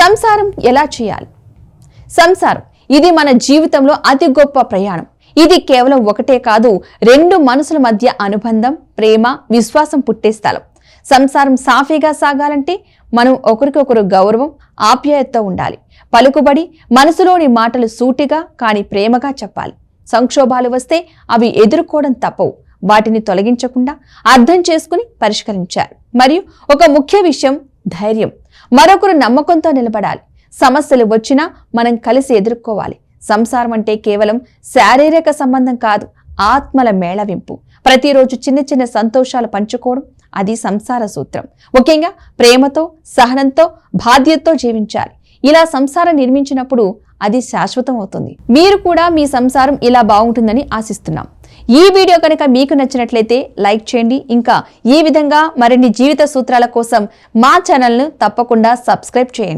సంసారం ఎలా చేయాలి? సంసారం ఇది మన జీవితంలో అతి గొప్ప ప్రయాణం. ఇది కేవలం ఒకటే కాదు రెండు మనసుల మధ్య అనుబంధం ప్రేమ విశ్వాసం పుట్టే స్థలం. సంసారం సాఫీగా సాగాలంటే మనం ఒకరికొకరు గౌరవం ఆప్యాయతతో ఉండాలి. పలుకుబడి మనసులోని మాటలు సూటిగా కానీ ప్రేమగా చెప్పాలి. సంక్షోభాలు వస్తే అవి ఎదుర్కోవడం తప్పవు. వాటిని తొలగించకుండా అర్థం చేసుకుని పరిష్కరించారు మరియు ఒక ముఖ్య విషయం ధైర్యం. మరొకరు నమ్మకంతో నిలబడాలి. సమస్యలు వచ్చినా మనం కలిసి ఎదుర్కోవాలి. సంసారం అంటే కేవలం శారీరక సంబంధం కాదు ఆత్మల మేళవింపు. ప్రతిరోజు చిన్న చిన్న సంతోషాలు పంచుకోవడం అది సంసార సూత్రం. ముఖ్యంగా ప్రేమతో సహనంతో బాధ్యతతో జీవించాలి. ఇలా సంసారం నిర్మించినప్పుడు అది శాశ్వతం అవుతుంది మీరు కూడా మీ సంసారం ఇలా బాగుంటుందని ఆశిస్తున్నాం. ఈ వీడియో కనుక మీకు నచ్చినట్లయితే లైక్ చేయండి. ఇంకా ఈ విధంగా మరిన్ని జీవిత సూత్రాల కోసం మా ఛానల్ను తప్పకుండా సబ్స్క్రైబ్ చేయండి.